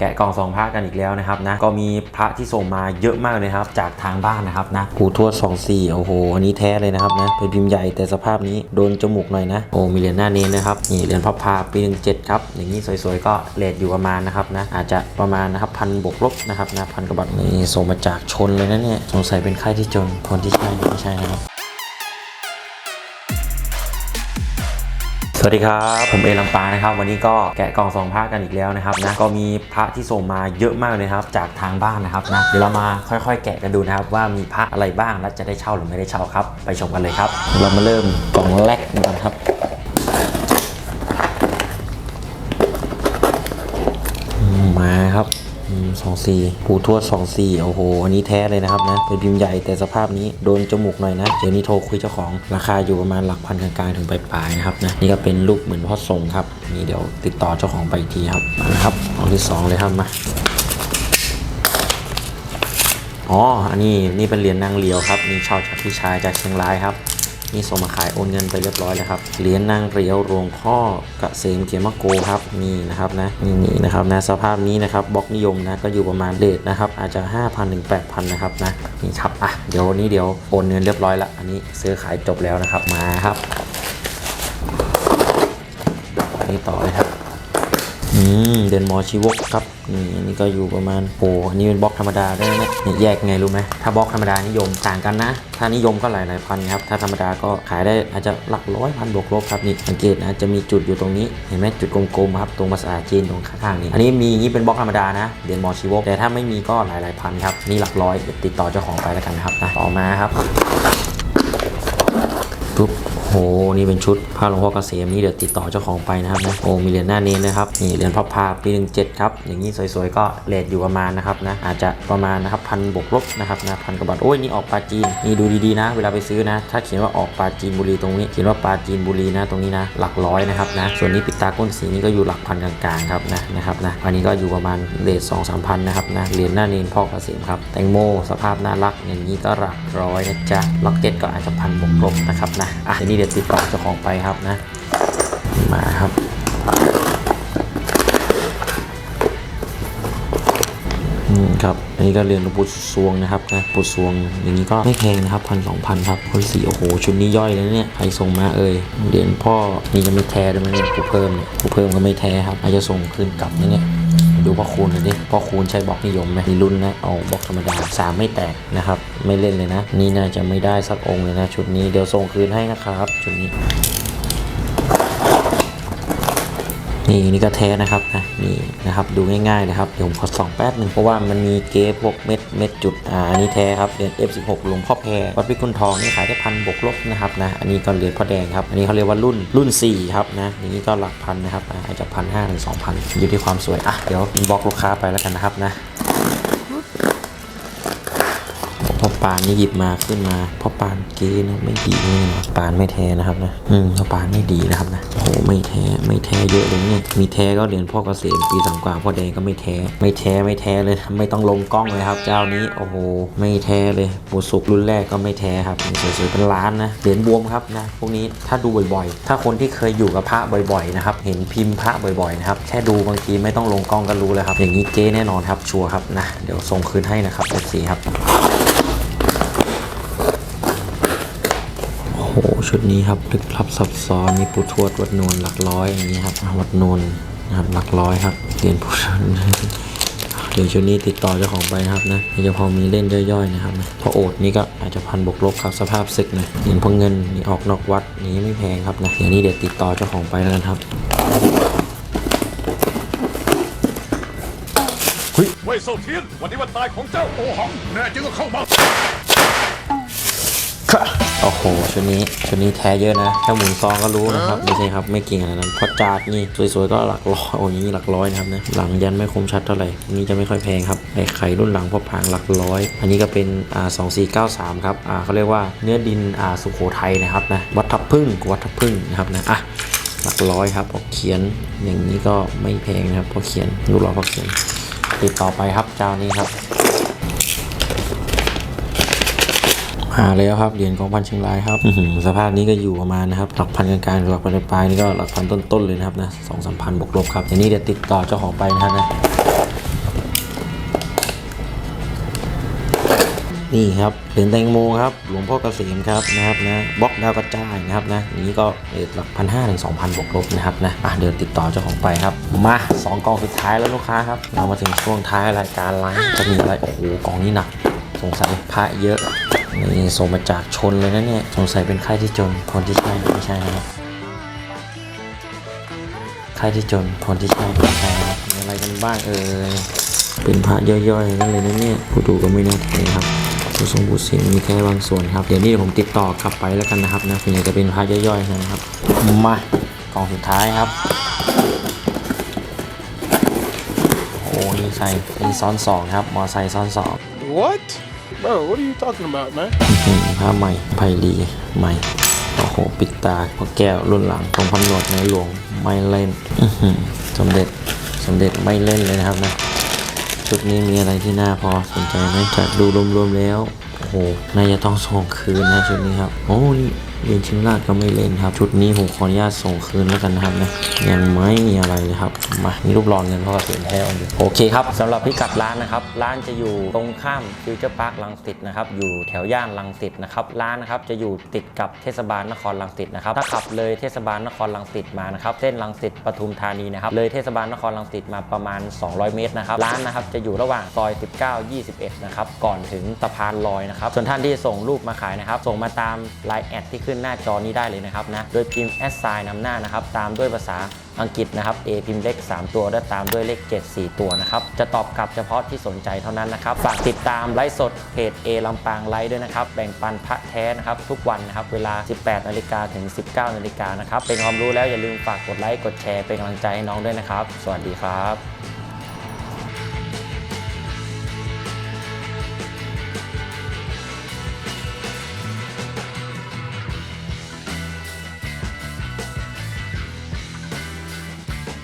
แกะกล่องสองพระกันอีกแล้วนะครับนะก็มีพระที่ส่งมาเยอะมากเลยครับ จากทางบ้านนะครับนะปู่ทวดสองสี่โอ้โหอันนี้แท้เลยนะครับนะเป็นพิมพ์ใหญ่แต่สภาพนี้โดนจมูกหน่อยนะโอ้มีเหรียญหน้าเน้นนะครับนี่เหรียญพับพาปีหนึ่งเจ็ดครับอย่างนี้สวยๆก็เลทอยู่ประมาณนะครับนะอาจจะประมาณนะครับพันบวกลบนะครับนะพันกว่าบาทนี่ส่งมาจากชนเลยนะเนี่ยสงสัยเป็นค่ายที่จนคนที่ใช่ไม่ใช่นะครับ สวัสดีครับ ผมเอลัมปานะครับ วันนี้ก็แกะกล่องสองพระกันอีกแล้วนะครับนะก็มีพระที่ส่งมาเยอะมากเลยครับจากทางบ้านนะครับนะเดี๋ยวเรามาค่อยๆ แกะกันดูนะครับว่ามีพระอะไรบ้างและจะได้เช่าหรือไม่ได้เช่าครับ ไปชมกันเลยครับ เรามาเริ่มกล่องแรกกันครับ 24ผูทั่ว24โอ้โห อันนี้แท้เลยนะครับนะเป็นพิมพ์ใหญ่แต่สภาพนี้โดนจมูกหน่อยนะ เดี๋ยวนี้โทรคุยเจ้าของราคาอยู่ประมาณหลักพันกลางๆถึงปลายๆนะครับนะ นี่ก็เป็นรูปเหมือนพ่อทรงครับ นี่เดี๋ยวติดต่อเจ้าของไปทีครับ มาครับของที่ 2 เลยครับมาอ๋อ อันนี้นี่เป็นเหรียญนางเหลียวครับ มีชาวจากพี่ชายจากเชียงรายครับ นี่ส่งมาขายโอนเงินไปเรียบร้อยแล้วครับ เหรียญนางเรียวรวงข้อกะเซมเขียมะโกครับนี่นะครับนะนี่นี่นะครับนะสภาพนี้นะครับบล็อกนิยมนะก็อยู่ประมาณเลทนะครับอาจจะ 5,000ถึง8,000นะครับนะนี่ครับอะเดี๋ยวนี้เดี๋ยวโอนเงินเรียบร้อยละอันนี้ซื้อขายจบแล้วนะครับมาครับนี่ต่อเลยครับ อืมเดนมอชิวกครับนี่อันนี้ก็อยู่ประมาณโอ้อันนี้เป็นบล็อกธรรมดาได้ไหมเนี่ยแยกไงรู้ไหมถ้าบล็อกธรรมดานิยมต่างกันนะ ถ้านิยมก็หลายหลายพันครับถ้าธรรมดาก็ขายได้อาจจะหลักร้อยพันบวกลบครับนี่สังเกตนะจะมีจุดอยู่ตรงนี้เห็นไหมจุดกลมๆครับตรงภาษาจีนตรงข้างๆนี่อันนี้มีอย่างนี้เป็นบล็อกธรรมดานะเดนมอชิวกแต่ถ้าไม่มีก็หลายหลายพันครับนี่หลักร้อยติดต่อเจ้าของไปแล้วกันนะครับนะต่อมาครับ หนี่เป็นชุดผ้าหลวงพ่อเกษมนี่เดี๋ยวติดต่อเจ้าของไปนะครับนะโอ้มีเหรียญหน้าเน้นนะครับนี่เหรียญพับพาปีหนึ่งเจ็ดครับ อย่างนี้สวยๆ ก็เลทอยู่ประมาณนะครับนะอาจจะประมาณนะครับพันบวกลบนะครับนะพันกว่าบาทโอ้ยนี่ออกปลาจีนนี่ดูดีๆนะ เวลาไปซื้อนะ ถ้าเขียนว่าออกปลาจีนบุรีตรงนี้ เขียนว่าปลาจีนบุรีนะตรงนี้นะหลักร้อยนะครับนะส่วนนี้ปิดตาก้นสีนี่ก็อยู่หลักพันกลางๆครับนะนะครับนะอันนี้ก็อยู่ประมาณเลทสองสามพันนะครับนะเหรียญหน้าเน้นพ่อเกษมครับแตงโมสภาพน่ารักอย่างนี้ก็หลักร้อยนะจ๊ะล็อกเก็ตก็อาจจะพันบวกลบนะครับนะอะนี้เดี๋ยวติดต่อเจ้าของไปครับนะ มาครับ อืมครับ อันนี้ก็เรียนหลวงปู่สวงนะครับนะปู่สวงอย่างนี้ก็ไม่แพงนะครับพันสองพันครับคนสีโอ้โหชุดนี้ย่อยเลยเนี่ยใครส่งมาเอ่ยเหรียญพ่อนี่ยังไม่แท้ด้วยมั้ยเนี่ยผู้เพิ่มเนี่ยผู้เพิ่มก็ไม่แท้ครับอาจจะส่งคืนกลับนะเนี่ยดูพ่อคูณหน่อยดิพ่อคูณใช้บล็อกนิยมไหมมีรุ่นนะเอาบล็อกธรรมดาสามไม่แตกนะครับ ไม่เล่นเลยนะ นี่น่าจะไม่ได้สักองค์เลยนะ ชุดนี้เดี๋ยวส่งคืนให้นะครับชุดนี้ นี่นี่ก็แท้นะครับนะนี่นะครับดูง่ายๆนะครับเดี๋ยวผมขอส่องแป๊บหนึ่งเพราะว่ามันมีเกฟพวกเม็ดเม็ดจุดอ่าอันนี้แท้ครับเหรียญ F16 หลวงพ่อแพรวัดพิกุลทองนี่ขายได้พันบวกลบนะครับนะอันนี้ก็เหรียญพ่อแดงครับอันนี้เขาเรียกว่ารุ่นรุ่น 4 ครับนะอย่างนี้ก็หลักพันนะครับอาจจะพันห้าถึงสองพันอยู่ที่ความสวยอะเดี๋ยวบล็อกลูกค้าไปแล้วกันนะครับนะ พ่อ ปานนี่หยิบมาขึ้นมาเพ่อปานเกนะไม่ดีเลยนะปานไม่แท้นะครับนะอืมพ่อปานไม่ดีนะครับนะโอ้โหไม่แท้ไม่แท้เยอะเลยเนี่ยมีแท้ก็เหรียญพ่อเกษมปีสามกว่าพ่อแดงก็ไม่แท้ไม่แท้ไม่แท้เลยไม่ต้องลงกล้องเลยครับ เจ้านี้โอ้โหไม่แท้เลยปูสุกรุ่นแรกก็ไม่แท้ครับสวยๆเป็นล้านนะเหรียญบวมครับนะพวกนี้ถ้าดูบ่อยๆ ถ้าคนที่เคยอยู่กับพระบ่อยๆนะครับเห็นพิมพ์พระบ่อยๆนะครับแค่ดูบางทีไม่ต้องลงกล้องก็รู้เลยครับอย่างนี้เจ๊แน่นอนครับชัวร์ครับนะเดี๋ยวส่งคืนให้นะครับเอฟซีครับ โอ้โหชุดนี้ครับลึกลับซับซ้อนมีปูทวดวัดนวลหลักร้อยอย่างนี้ครับวัดนวลนะครับหลักร้อยครับเหรียญปูทวดเดี๋ยวชุดนี้ติดต่อเจ้าของไปนะครับนะเดี๋ยวพอมีเล่นย่อยๆนะครับพอโอดนี่ก็อาจจะพันบกลบครับสภาพศึกหนะเหรียญพอเงินนี่ออกนอกวัดนี่ไม่แพงครับนะเดี๋ยวนี้เดี๋ยวติดต่อเจ้าของไปแล้วกันครับเว่ยเซาเทียนวันนี้วันตายของเจ้าโอหังแน่จริงก็เข้ามาค่ะ โอ้โหชุดนี้ชุดนี้แท้เยอะนะแค่หมุนซองก็รู้นะครับไม่ใช่ครับไม่เก่งขนาดนั้นเพราะจาดนี่สวยๆก็หลักร้อยโอ้ยนี่หลักร้อยนะครับนะหลังยันไม่คมชัดเท่าไหร่อันนี้จะไม่ค่อยแพงครับไอ้ไข่รุ่นหลังพอพางหลักร้อย อันนี้ก็เป็นอ่า2493ครับอ่าเขาเรียกว่าเนื้อดินอ่าสุโขทัยนะครับนะวัดทับพึ่งวัดทับพึ่งนะครับนะอะหลักร้อยครับพอเขียนอย่างนี้ก็ไม่แพงนะครับพอเขียนรูปหล่อพอเขียนติดต่อไปครับเจ้านี้ครับ มาแล้วครับเหรียญกองพันเชียงรายครับสภาพนี้ก็อยู่ประมาณนะครับหลักพันกลางหลักพันปลายนี่ก็หลักพันต้นๆเลยนะครับนะสองสามพันบวกลบครับอย่างนี้เดี๋ยวติดต่อเจ้าของไปนะนะนี่ครับเหรียญแตงโมครับหลวงพ่อกเกษมครับนะครับนะบล็อกดาวกระจายนะครับนะนี้ก็หลักพันห้าถึงสองพันบวกลบนะครับนะอะเดี๋ยวติดต่อเจ้าของไปครับ มาสองกองสุดท้ายแล้วลูกค้าครับเรามาถึงช่วงท้ายรายการไลฟ์จะมีอะไรโอ้โหกองนี้หนักสงสัยพระเยอะ นี่ส่งมาจากชนเลยนะเนี่ย สงสัยเป็นค่ายที่จนคนที่ใช่ไม่ใช่นะครับค่ายที่จนคนที่ใช่ไม่ใช่นะครับมีอะไรกันบ้างเอ่ยเป็นพระย่อยๆนั่นเลยนะเนี่ยผู้ดูก็ไม่น่ใจครับผู้ทรงบุตรเสียงมีแค่บางส่วนครับ เดี๋ยวนี้ผมติดต่อกลับไปแล้วกันนะครับนะส่วนใหญ่จะเป็นพระย่อยๆนะครับ มากองสุดท้ายครับ โอ้นี่ใส่นี่ซ้อนสองครับ มอไซค์ซ้อนสอง What? Bro, what are you talking about, man? ผ้าใหม่ไพรีใหม่ โอ้โห ปิดตาพอแก้วรุ่นหลังตรงพันหนวดในหลวงไม่เล่น อื้อหือสมเด็จ สมเด็จไม่เล่นเลยนะครับนะ ชุดนี้มีอะไรที่น่าพอสนใจไหมจากดูรวมๆแล้ว โอ้โห น่าจะต้องส่งคืนนะชุดนี้ครับ โอ้นี่ เรียนชิงราชก็ไม่เล่นครับ ชุดนี้ผมขออนุญาตส่งคืนแล้วกันนะครับนะยังไม่มีอะไรเลยครับ มามีรูปหล่อเงินเพ่อเสียนแท้อยู่โอเคครับสำหรับพิกัดร้านนะครับ ร้านจะอยู่ตรงข้ามฟิวเจอร์พาร์คลังสิตนะครับ อยู่แถวย่านลังสิตนะครับ ร้านนะครับจะอยู่ติดกับเทศบาลนครลังสิตนะครับ ถ้าขับเลยเทศบาลนครลังสิตมานะครับ เส้นลังสิตปทุมธานีนะครับ เลยเทศบาลนครลังสิตมาประมาณ 200 เมตรนะครับ ร้านนะครับจะอยู่ระหว่างซอย 19 21 นะครับ ก่อนถึงสะพานลอยนะครับ ส่วนท่านที่ส่งรูปมาขายนะครับ ส่งมาตามไลน์แอดที่ขึ้นหน้าจอนี้ได้เลยนะครับนะ โดยพิมพ์แอดไซน์นำหน้านะครับ ตามด้วยภาษาอังกฤษนะครับ A พิมพ์เลข 3 ตัวและตามด้วยเลข 7 4 ตัวนะครับ จะตอบกลับเฉพาะที่สนใจเท่านั้นนะครับ ฝากติดตามไลฟ์สดเพจ A ลำปางไลฟ์ด้วยนะครับ แบ่งปันพระแท้นะครับ ทุกวันนะครับ เวลา 18นาฬิกาถึง 19นาฬิกานะครับ เป็นความรู้แล้วอย่าลืมฝากกดไลค์ กดแชร์ เป็นกำลังใจให้น้องด้วยนะครับ สวัสดีครับ